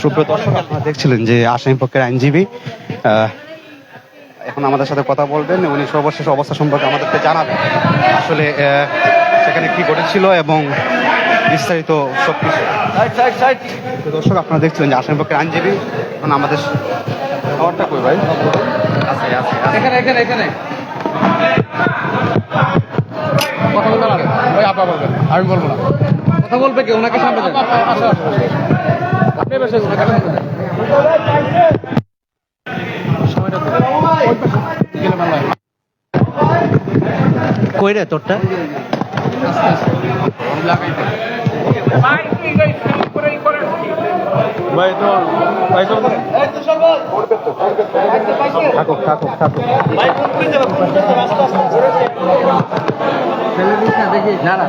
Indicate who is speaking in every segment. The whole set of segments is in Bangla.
Speaker 1: সুপ্রিয় দর্শক আপনারা দেখছিলেন যে আসামি পক্ষের আইনজীবী এখন আমাদের সাথে কথা বলবেন। উনি সর্বশেষ অবস্থা সম্পর্কে আমাদেরকে জানাবেন। আসলে সেখানে কি ঘটেছিল এবং বিস্তারিত সব কিছু দর্শক আপনারা দেখছিলেন যে আসামি পক্ষের আইনজীবী এখন আমাদের খাবারটা কই ভাই? আছে আছে আছে।
Speaker 2: এখানে এখানে এখানে। কথা আপা বলবেন। আমি বলব না। কথা বলবে কি? ওনাকে সামনে
Speaker 3: কই রে তোরটা।
Speaker 1: ভাই তো ভাই তো থাকুক থাকুক থাকুক।
Speaker 3: না না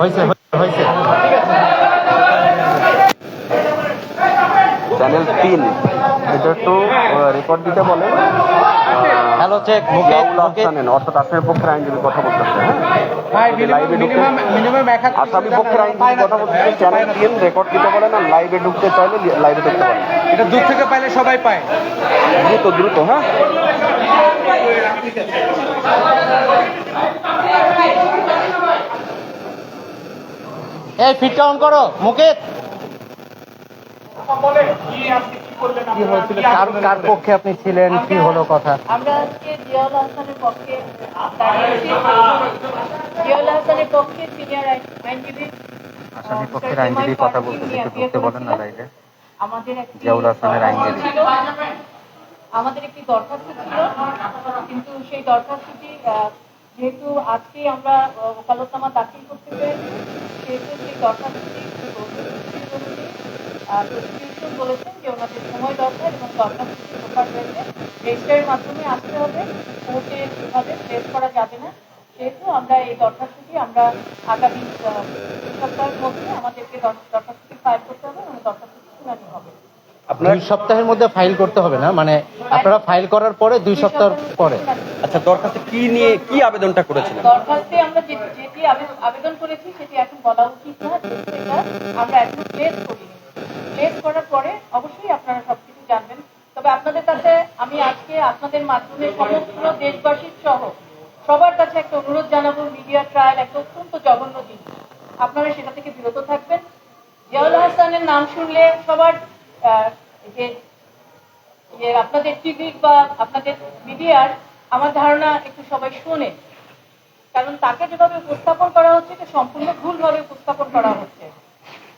Speaker 1: হয়েছে হয়েছে চ্যানেল তিন। এটা একটু রেকর্ড দিতে বলে।
Speaker 3: হ্যালো চেক
Speaker 1: জিয়াউল আহসানের অর্থাৎ আসামের পক্ষের আইনজীবী কথা বলতেছে হ্যাঁ?
Speaker 2: ভাই
Speaker 1: লাইভে ঢুকতে
Speaker 2: মিনিমাম মিনিমাম এক হাত
Speaker 1: আসামি পক্ষের আইনজীবী কথা বলতেছে চ্যানেল তিন রেকর্ড দিতে বলেন আর লাইভে ঢুকতে চাইলে লাইভে ঢুকতে বলেন
Speaker 2: এটা দূর থেকে পাইলে সবাই পায়।
Speaker 1: দ্রুত দ্রুত হ্যাঁ?
Speaker 3: এই ফিটটা অন করো মুকেত কি হয়েছিল? কার কার পক্ষে আপনি ছিলেন? কি হলো কথা?
Speaker 4: আমরা আজকে জিয়াউল হাসানের পক্ষে দাঁড়িয়েছি জিয়াউল হাসানের পক্ষে সিনিয়র আইনজীবী
Speaker 3: আসামি পক্ষের আইনজীবী কথা বলতেছে একটু ঢুকতে বলেন না লাইভে
Speaker 4: আমাদের একটি
Speaker 3: জিয়াউল হাসানের আইনজীবী।
Speaker 4: আমাদের একটি দরখাস্ত ছিল কিন্তু সেই দরখাস্তটি আহ, যেহেতু আজকে আমরা ওকালতনামা দাখিল করতে পেরেছি সেহেতু সেই দরখাস্তটি প্রসিকিউশন বলেছেন যে ওনাদের সময় দরকার এবং দরখাস্তটি প্রকার হয়েছে রেজিস্টারের মাধ্যমে আসতে হবে কোর্টে এভাবে প্লেস করা যাবে না। সেহেতু আমরা এই দরখাস্তটি আমরা আগামী দুই সপ্তাহের মধ্যে আমাদেরকে দর- দরখাস্তটি ফাইল করতে হবে এবং দরখাস্তটি শুনানি হবে।
Speaker 3: দুই সপ্তাহের মধ্যে ফাইল করতে হবে না? মানে আপনারা ফাইল করার পরে দুই সপ্তাহ পরে?
Speaker 5: আচ্ছা দরখাস্তে কি নিয়ে, কি আবেদনটা করেছিলেন?
Speaker 4: দরখাস্তে আমরা যে যেটি আবে- আবেদন করেছি সেটি এখন বলা উচিত না এটা আমরা এখন প্লেস করিনি। প্লেস করার পরে অবশ্যই আপনারা সবকিছু জানবেন। তবে আপনাদের কাছে আমি আজকে আপনাদের মাধ্যমে সমগ্র দেশবাসীর সহ সবার কাছে একটা অনুরোধ জানাব, মিডিয়া ট্রায়াল একটা অত্যন্ত জঘন্য জিনিস আপনারা সেটা থেকে বিরত থাকবেন। জিয়াউল হাসানের নাম শুনলে সবার যে আপনাদের টিভি বা আপনাদের মিডিয়ার আমার ধারণা একটু সবাই শোনে। কারণ তাকে যেভাবে উপস্থাপন করা হচ্ছে, এটা সম্পূর্ণ ভুলভাবে উপস্থাপন করা হচ্ছে।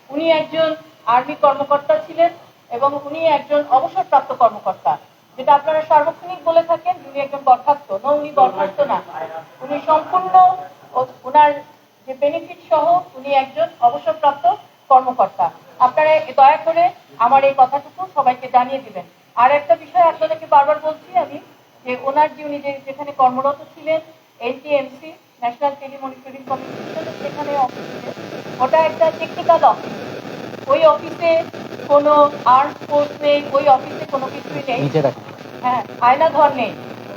Speaker 4: উনি একজন আর্মি কর্মকর্তা ছিলেন এবং উনি একজন অবসরপ্রাপ্ত কর্মকর্তা। যেটা আপনারা সার্বক্ষণিক বলে থাকেন, উনি একজন বরখাস্ত। না, উনি বরখাস্ত না। উনি সম্পূর্ণ ওনার যে বেনিফিট সহ উনি একজন অবসরপ্রাপ্ত কর্মকর্তা। আপনারা দয়া করে আমার এই কথাটুকু সবাইকে জানিয়ে দিবেন। আর একটা বিষয় আপনাদেরকে বারবার যে ওনার যে উনি যেখানে কর্মরত ছিলেন এনটিএমসি ন্যাশনাল টেলিমনিটরিং কমিশন সেখানে অফিস। ওটা একটা টেকনিক্যাল অফিস ওই অফিসে কোনো আর্ম ফোর্স নেই ওই অফিসে কোনো কিছুই নেই। হ্যাঁ আয়নাঘর নেই।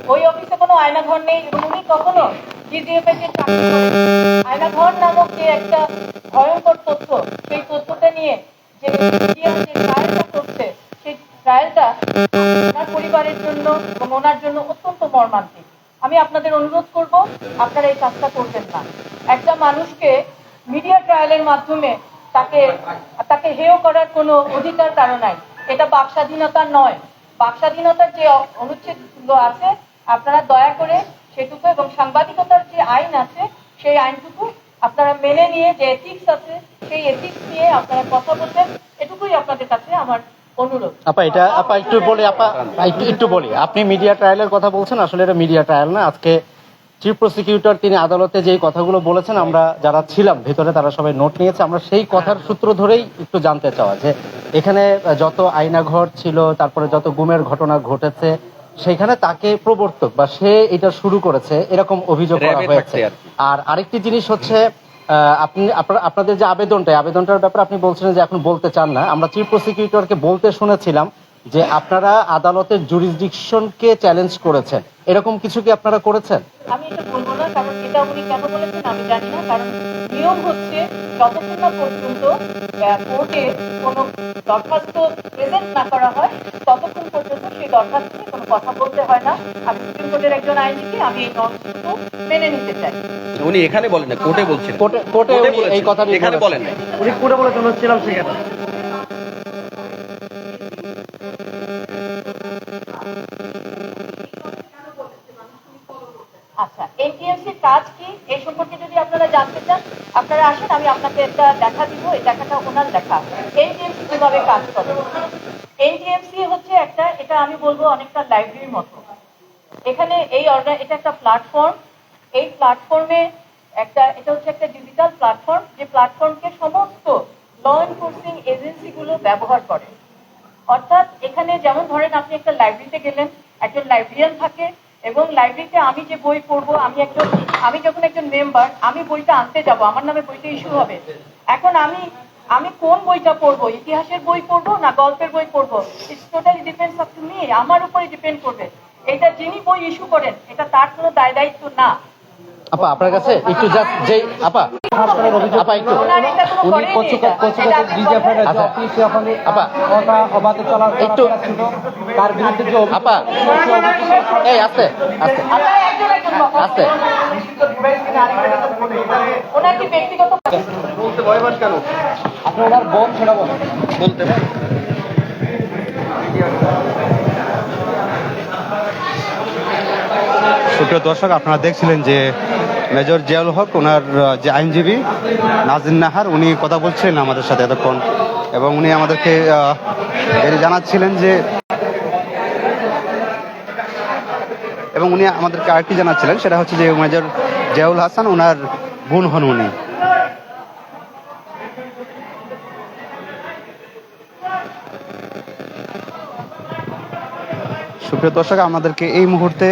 Speaker 4: ওই অফিসে কোনো আয়না আয়নাঘর নেই। এবং উনি কখনো জিডিএফ এর যে আয়নাঘর নামক যে একটা ভয়ঙ্কর তথ্য সেই তথ্যটা নিয়ে যে ট্রায়ালটা ওনার পরিবারের জন্য এবং ওনার জন্য অত্যন্ত মর্মান্তিক। আমি আপনাদের অনুরোধ করব, আপনারা এই কাজটা করবেন না। একটা মানুষকে মিডিয়া ট্রায়ালের মাধ্যমে তাকে তাকে হেয় করার কোনো অধিকার কারও নাই। এটা বাক স্বাধীনতা নয়। বাক স্বাধীনতার যে অ- অনুচ্ছেদগুলো আছে, আপনারা দয়া করে সেটুকু এবং সাংবাদিকতার যে আইন আছে, সেই আইনটুকু আপনারা মেনে নিয়ে যে এথিক্স আছে, সেই এথিক্স নিয়ে আপনারা কথা বলবেন, এটুকুই আপনাদের কাছে আমার অনুরোধ।
Speaker 3: আপা এটা আপা একটু বলি আপা একটু একটু বলি। আপনি মিডিয়া ট্রায়ালের কথা বলছেন আসলে এটা মিডিয়া ট্রায়াল না। আজকে চিফ প্রসিকিউটর তিনি আদালতে যেই কথাগুলো বলেছেন আমরা যারা ছিলাম ভেতরে তারা সবাই নোট নিয়েছে আমরা সেই কথার সূত্র ধরেই একটু জানতে চাওয়া যে এখানে যত আয়নাঘর ছিল তারপরে যত গুমের ঘটনা ঘটেছে সেখানে তাকে প্রবর্তক বা সে এটা শুরু করেছে এরকম অভিযোগ করা হয়েছে।
Speaker 5: আর
Speaker 3: আরেকটি জিনিস হচ্ছে আপনি আপনাদের যে আবেদনটা আবেদনটার ব্যাপারে আপনি বলছিলেন যে এখন বলতে চান না। আমরা চিফ প্রসিকিউটরকে বলতে শুনেছিলাম যে আপনারা আদালতের জুরিসডিকশনকে চ্যালেঞ্জ করেছেন। এরকম কিছু কি আপনারা করেছেন?
Speaker 4: আমি এটা বলব না, কারণ এটা উনি কেন বলেছেন আমি জানি না, কারণ নিয়ম হচ্ছে যতক্ষণ না পর্যন্ত কোর্টে কোনো দরখাস্ত প্রেজেন্ট না করা হয়, ততক্ষণ পর্যন্ত সেই দরখাস্ত নিয়ে কোনো কথা বলতে হয় না। আমি সুপ্রিম কোর্টের একজন আইনজীবী, আমি এই নর্মসগুলো মেনে নিতে চাই।
Speaker 5: উনি এখানে বলেন না কোর্টে বলছেন
Speaker 3: কোর্টে কোর্টে এই কথাটি
Speaker 5: এখানে বলেন
Speaker 3: বলেছেন।
Speaker 5: নাই।
Speaker 3: উনি কোর্টে বলে ছিলাম সেখানে।
Speaker 4: আচ্ছা এনটিএমসির কাজ কি? এই সম্পর্কে যদি আপনারা জানতে চান আপনারা আসেন আমি আপনাকে একটা দেখা দিব এই দেখাটা ওনার দেখা। এনটিএমসি কীভাবে কাজ করে? এনটিএমসি হচ্ছে একটা এটা আমি বলব অনেকটা লাইব্রেরির মতো। এখানে এই অর্গান এটা একটা প্ল্যাটফর্ম এই প্ল্যাটফর্মে একটা, এটা হচ্ছে একটা ডিজিটাল প্ল্যাটফর্ম যে প্ল্যাটফর্মকে সমস্ত ল এনফোর্সিং এজেন্সিগুলো ব্যবহার করে। অর্থাৎ এখানে যেমন ধরেন আপনি একটা লাইব্রেরিতে গেলেন, একজন লাইব্রেরিয়ান থাকে এবং লাইব্রেরিতে আমি যে বই পড়ব, আমি একজন, আমি যখন একজন মেম্বার আমি বইটা আনতে যাব, আমার নামে বইটা ইস্যু হবে। এখন আমি আমি কোন বইটা পড়ব, ইতিহাসের বই পড়ব না গল্পের বই পড়ব? It's totally depends of to me আমার উপরে ডিপেন্ড করবে। এটা যিনি বই ইস্যু করেন, এটা তার কোনো দায় দায়িত্ব না।
Speaker 3: আপা আপনার কাছে একটু জাস্ট যেই আপা আপা একটু। উনি? আচ্ছা। আপা
Speaker 2: কথা অবাধে চলার
Speaker 3: একটু
Speaker 2: তার বিরুদ্ধে যে
Speaker 3: আপা এই আস্তে।
Speaker 4: ওনার কি ব্যক্তিগত
Speaker 5: বলতে ভয় পান কেন
Speaker 2: আপনি ওনার বোন সেটা বলেন।
Speaker 5: বলতে
Speaker 1: সুপ্রিয় দর্শক, আপনারা দেখছিলেন যে মেজর জিয়াউল হক, ওনার যে আইনজীবী নাজিন নাহার, উনি কথা বলছিলেন আমাদের সাথে এতক্ষণ এবং উনি আমাদেরকে জানাচ্ছিলেন যে এবং উনি আমাদেরকে আরেকটি জানাচ্ছিলেন, সেটা হচ্ছে যে মেজর জিয়াউল হাসান, ওনার বোন হন উনি। সুপ্রিয় দর্শক, আমাদেরকে এই মুহূর্তে